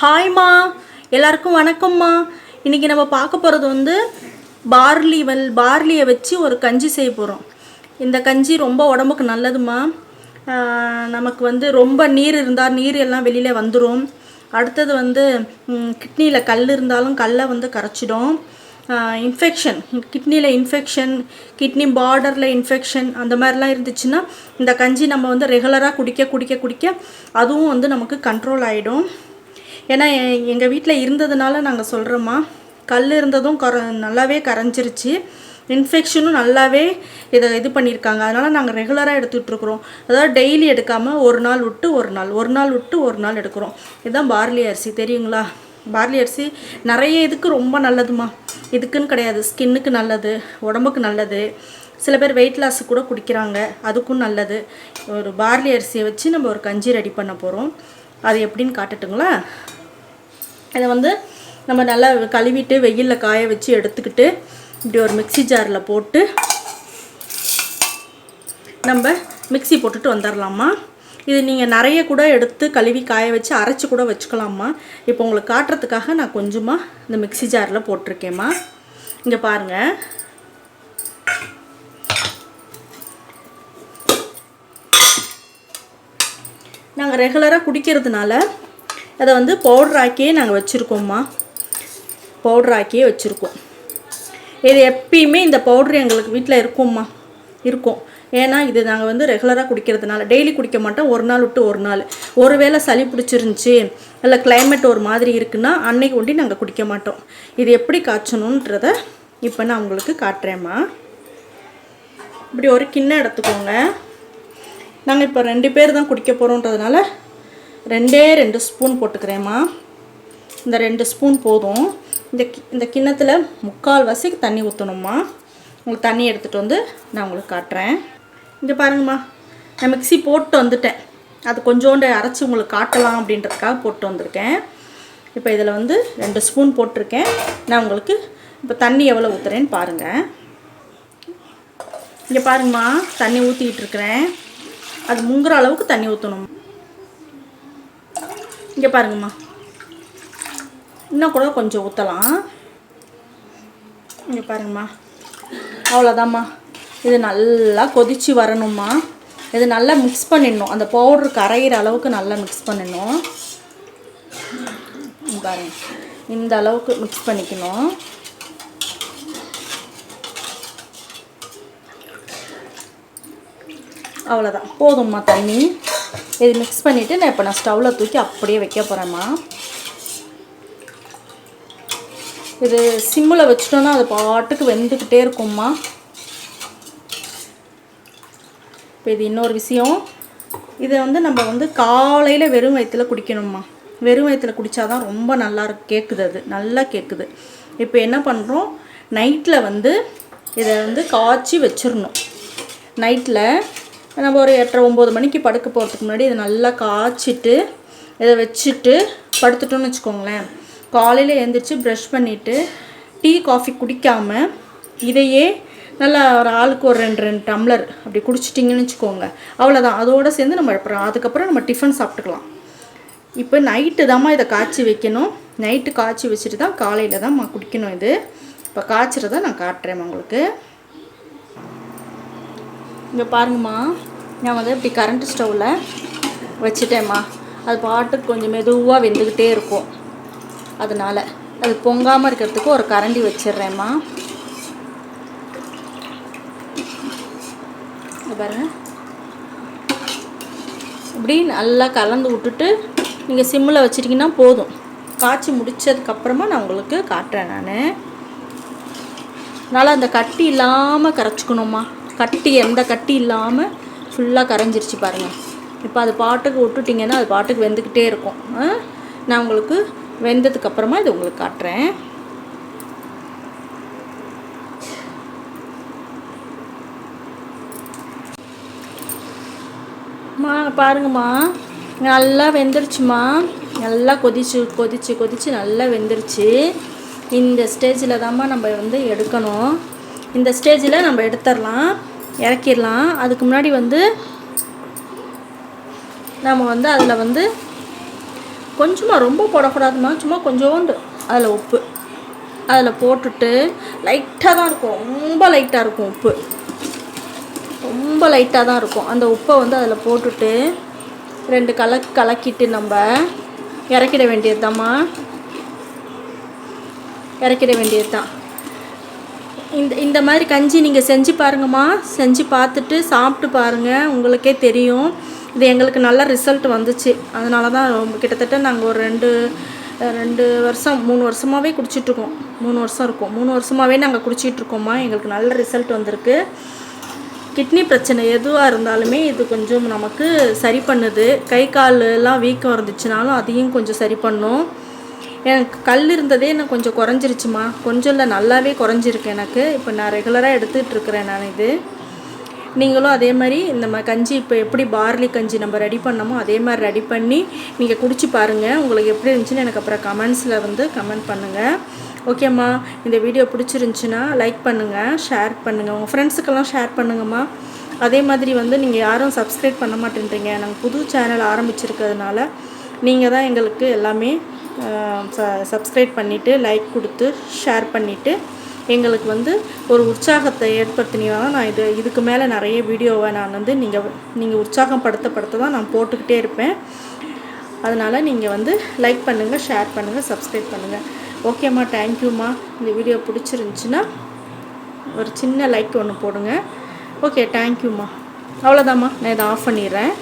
ஹாய்மா எல்லாருக்கும் வணக்கம்மா இன்றைக்கி நம்ம பார்க்க போகிறது வந்து பார்லி வல் பார்லியை வச்சு ஒரு கஞ்சி செய்ய போகிறோம் இந்த கஞ்சி ரொம்ப உடம்புக்கு நல்லதுமா நமக்கு வந்து ரொம்ப நீர் இருந்தால் நீர் எல்லாம் வெளியில் வந்துடும் அடுத்தது வந்து கிட்னியில் கல் இருந்தாலும் கல்லை வந்து கரைச்சிடும். இன்ஃபெக்ஷன் கிட்னியில் இன்ஃபெக்ஷன் கிட்னி பார்டரில் இன்ஃபெக்ஷன் அந்த மாதிரிலாம் இருந்துச்சுன்னா இந்த கஞ்சி நம்ம வந்து ரெகுலராக குடிக்க குடிக்க குடிக்க அதுவும் வந்து நமக்கு கண்ட்ரோல் ஆகிடும் ஏன்னா எங்கள் வீட்டில் இருந்ததுனால நாங்கள் சொல்கிறோம்மா கல் இருந்ததும் கர நல்லாவே கரைஞ்சிருச்சு. இன்ஃபெக்ஷனும் நல்லாவே இதை இது பண்ணியிருக்காங்க அதனால் நாங்கள் ரெகுலராக எடுத்துகிட்ருக்குறோம் அதாவது டெய்லி எடுக்காமல் ஒரு நாள் விட்டு ஒரு நாள் ஒரு நாள் விட்டு ஒரு நாள் எடுக்கிறோம். இதுதான் பார்லி அரிசி தெரியுங்களா? பார்லி அரிசி நிறைய இதுக்கு ரொம்ப நல்லதுமா இதுக்குன்னு கிடையாது. ஸ்கின்னுக்கு நல்லது உடம்புக்கு நல்லது. சில பேர் வெயிட் லாஸ் கூட குடிக்கிறாங்க. அதுக்கும் நல்லது. ஒரு பார்லி அரிசியை வச்சு நம்ம ஒரு கஞ்சி ரெடி பண்ண போகிறோம் அது எப்படின்னு காட்டட்டுங்களா? இதை வந்து நம்ம நல்லா கழுவிட்டு வெயிலில் காய வச்சு எடுத்துக்கிட்டு இப்படி ஒரு மிக்ஸி ஜாரில் போட்டு நம்ம மிக்சி போட்டுட்டு வந்துடலாமா இது நீங்கள் நிறைய கூட எடுத்து கழுவி காய வச்சு அரைச்சி கூட வச்சுக்கலாமா? இப்போ உங்களுக்கு காட்டுறதுக்காக நான் கொஞ்சமாக இந்த மிக்ஸி ஜாரில் போட்டிருக்கேம்மா. இங்கே பாருங்கள் நாங்கள் ரெகுலராக குடிக்கிறதுனால அதை வந்து பவுடர் ஆக்கியே நாங்கள் வச்சுருக்கோம்மா. பவுடர் ஆக்கியே வச்சுருக்கோம். இது எப்பயுமே இந்த பவுட்ரு எங்களுக்கு வீட்டில் இருக்கும்மா. இருக்கும். ஏன்னா இது நாங்கள் வந்து ரெகுலராக குடிக்கிறதுனால டெய்லி குடிக்க மாட்டோம். ஒரு நாள் விட்டு ஒரு நாள். ஒருவேளை சளி பிடிச்சிருந்துச்சி இல்லை கிளைமேட் ஒரு மாதிரி இருக்குன்னா அன்னைக்கு ஒண்டி நாங்கள் குடிக்க மாட்டோம். இது எப்படி காய்ச்சணுன்றத இப்போ நான் உங்களுக்கு காட்டுறேம்மா. இப்படி ஒரு கிண்ணம் எடுத்துக்கோங்க. நாங்கள் இப்போ ரெண்டு பேர் தான் குடிக்க போகிறோன்றதுனால ரெண்டே ரெண்டு ஸ்பூன் போட்டுக்கிறேம்மா. இந்த ரெண்டு ஸ்பூன் போதும். இந்த கி- இந்த கிண்ணத்தில் முக்கால் வசிக்கு தண்ணி ஊற்றணும்மா உங்களுக்கு தண்ணி எடுத்துகிட்டு வந்து நான் உங்களுக்கு காட்டுறேன். இங்கே பாருங்கம்மா நான் மிக்ஸி போட்டு வந்துட்டேன். அது கொஞ்சோண்டு அரைச்சி உங்களுக்கு காட்டலாம் அப்படின்றதுக்காக போட்டு வந்திருக்கேன். இப்போ இதில் வந்து ரெண்டு ஸ்பூன் போட்டிருக்கேன். நான் உங்களுக்கு இப்போ தண்ணி எவ்வளோ ஊற்றுறேன்னு பாருங்கள் இங்கே பாருங்கம்மா தண்ணி ஊற்றிக்கிட்டு இருக்கிறேன். அது முங்குற அளவுக்கு தண்ணி ஊற்றணும் இங்கே பாருங்கம்மா. இன்னும் கூட கொஞ்சம் ஊற்றலாம் இங்கே பாருங்கம்மா. அவ்வளோதாம்மா இது நல்லா கொதிச்சு வரணும்மா. இது நல்லா மிக்ஸ் பண்ணிடணும். அந்த பவுடர் கரையிற அளவுக்கு நல்லா மிக்ஸ் பண்ணிடணும். பாருங்க. இந்த அளவுக்கு மிக்ஸ் பண்ணிக்கணும். அவ்வளோதான் போதும்மா தண்ணி. இது மிக்ஸ் பண்ணிவிட்டு நான் இப்போ நான் ஸ்டவ்வில் தூக்கி அப்படியே வைக்க போகிறேம்மா இது சிம்மில் வச்சிட்டோன்னா அது பாட்டுக்கு வெந்துக்கிட்டே இருக்கும்மா. இப்போ இது இன்னொரு விஷயம். இதை வந்து நம்ம வந்து காலையில் வெறும் வயிற்றுல குடிக்கணும்மா. வெறும் வயிற்றுல குடித்தாதான் ரொம்ப நல்லா கேட்குது அது. நல்லா கேட்குது இப்போ என்ன பண்ணுறோம் நைட்டில் வந்து இதை வந்து காய்ச்சி வச்சிடணும். நைட்டில் நம்ம ஒரு எட்டரை ஒம்பது மணிக்கு படுக்க போகிறதுக்கு முன்னாடி இதை நல்லா காய்ச்சிட்டு இதை வச்சுட்டு படுத்துட்டோம்னு வச்சுக்கோங்களேன். காலையில் எழுந்திரிச்சு ப்ரஷ் பண்ணிவிட்டு டீ காஃபி குடிக்காமல் இதையே நல்லா ஒரு ஆளுக்கு ஒரு ரெண்டு ரெண்டு டம்ளர் அப்படி குடிச்சிட்டிங்கன்னு வச்சுக்கோங்க. அவ்வளோதான் அதோடு சேர்ந்து நம்ம அப்புறம் அதுக்கப்புறம் நம்ம டிஃபன் சாப்பிட்டுக்கலாம். இப்போ நைட்டு தாம்மா இதை காய்ச்சி வைக்கணும். நைட்டு காய்ச்சி வச்சுட்டு தான் காலையில் தான்மா குடிக்கணும் இது. இப்போ காய்ச்சறத நான் காட்டுறேன் உங்களுக்கு. இங்கே பாருங்கம்மா. நான் வந்து இப்படி கரண்ட் ஸ்டவ்வில் வச்சுட்டேம்மா. அது பாட்டுக்கு கொஞ்சம் மெதுவாக வெந்துக்கிட்டே இருக்கும். அதனால் அது பொங்காமல் இருக்கிறதுக்கு ஒரு கரண்டி வச்சிடுறேம்மா. பாருங்கள் பாருங்க. இப்படி நல்லா கலந்து விட்டுட்டு நீங்கள் சிம்மில் வச்சிட்டிங்கன்னா போதும். காய்ச்சி முடிச்சதுக்கப்புறமா நான் உங்களுக்கு காட்டுறேன் நான். அதனால் அந்த கட்டி இல்லாமல் கரைச்சிக்கணும்மா. கட்டி எந்த கட்டி இல்லாமல் ஃபுல்லாக கரைஞ்சிருச்சு பாருங்கள் இப்போ அது பாட்டுக்கு விட்டுட்டிங்கன்னா அது பாட்டுக்கு வெந்துக்கிட்டே இருக்கும். ஆ? நான் உங்களுக்கு வெந்ததுக்கப்புறமா இது உங்களுக்கு காட்டுறேன். மா பாருங்கம்மா. நல்லா வெந்துருச்சுமா நல்லா கொதிச்சு கொதிச்சு கொதிச்சு நல்லா வெந்துருச்சு. இந்த ஸ்டேஜில் தான்மா நம்ம வந்து எடுக்கணும். இந்த ஸ்டேஜில் நம்ம எடுத்துடலாம். இறக்கிடலாம். அதுக்கு முன்னாடி வந்து நம்ம வந்து அதில் வந்து கொஞ்சமாக ரொம்ப போடக்கூடாதுமா சும்மா கொஞ்சோண்டு. அதில் உப்பு. அதில் போட்டுட்டு லைட்டாக தான் இருக்கும். ரொம்ப லைட்டாக இருக்கும் உப்பு. ரொம்ப லைட்டாக தான் இருக்கும். அந்த உப்பை வந்து அதில் போட்டுட்டு ரெண்டு கலக் கலக்கிட்டு நம்ம இறக்கிட வேண்டியதுதாம்மா. இறக்கிட வேண்டியது தான் இந்த இந்த மாதிரி கஞ்சி நீங்கள் செஞ்சு பாருங்கம்மா. செஞ்சு பார்த்துட்டு சாப்பிட்டு பாருங்கள் உங்களுக்கே தெரியும். இது எங்களுக்கு நல்ல ரிசல்ட் வந்துச்சு. அதனால தான் கிட்டத்தட்ட நாங்கள் ஒரு ரெண்டு ரெண்டு வருஷம் மூணு வருஷமாகவே குடிச்சிட்ருக்கோம். மூணு வருஷம் இருக்கும். மூணு வருஷமாகவே நாங்கள் குடிச்சிட்ருக்கோம்மா. எங்களுக்கு நல்ல ரிசல்ட் வந்திருக்கு. கிட்னி பிரச்சனை எதுவாக இருந்தாலுமே இது கொஞ்சம் நமக்கு சரி பண்ணுது. கை கால் எல்லாம் வீக்கம் இருந்துச்சுனாலும் அதையும் கொஞ்சம் சரி பண்ணும். எனக்கு கல் இருந்ததே எனக்கு கொஞ்சம் குறைஞ்சிருச்சுமா? கொஞ்சம் இல்லை நல்லாவே குறைஞ்சிருக்கு எனக்கு. இப்போ நான் ரெகுலராக எடுத்துகிட்டு இருக்கிறேன் நான் இது. நீங்களும் அதே மாதிரி இந்த கஞ்சி இப்போ எப்படி பார்லி கஞ்சி நம்ம ரெடி பண்ணோமோ அதே மாதிரி ரெடி பண்ணி நீங்கள் குடிச்சு பாருங்கள் உங்களுக்கு எப்படி இருந்துச்சுன்னு எனக்கு அப்புறம் கமெண்ட்ஸில் வந்து கமெண்ட் பண்ணுங்கள் ஓகேம்மா இந்த வீடியோ பிடிச்சிருந்துச்சுன்னா லைக் பண்ணுங்கள் ஷேர் பண்ணுங்கள் உங்கள் ஃப்ரெண்ட்ஸுக்கெல்லாம் ஷேர் பண்ணுங்கம்மா. அதே மாதிரி வந்து நீங்கள் யாரும் சப்ஸ்கிரைப் பண்ண மாட்டேன்றீங்க. நாங்கள் புது சேனல் ஆரம்பிச்சிருக்கிறதுனால நீங்கள் தான் எங்களுக்கு எல்லாமே சப்ஸ்கிரைப் பண்ணிவிட்டு லைக் கொடுத்து ஷேர் பண்ணிவிட்டு எங்களுக்கு வந்து ஒரு உற்சாகத்தை ஏற்படுத்தினீங்கன்னா நான் இது இதுக்கு மேலே நிறைய வீடியோவை நான் வந்து நீங்கள் நீங்கள் உற்சாகம் படுத்த படுத்த தான் நான் போட்டுக்கிட்டே இருப்பேன். அதனால் நீங்கள் வந்து லைக் பண்ணுங்கள் ஷேர் பண்ணுங்கள் சப்ஸ்கிரைப் பண்ணுங்கள் ஓகேம்மா தேங்க்யூம்மா இந்த வீடியோ பிடிச்சிருந்துச்சின்னா ஒரு சின்ன லைக் ஒன்று போடுங்க. ஓகே தேங்க்யூம்மா அவ்வளோதாம்மா நான் இதை ஆஃப் பண்ணிடுறேன்.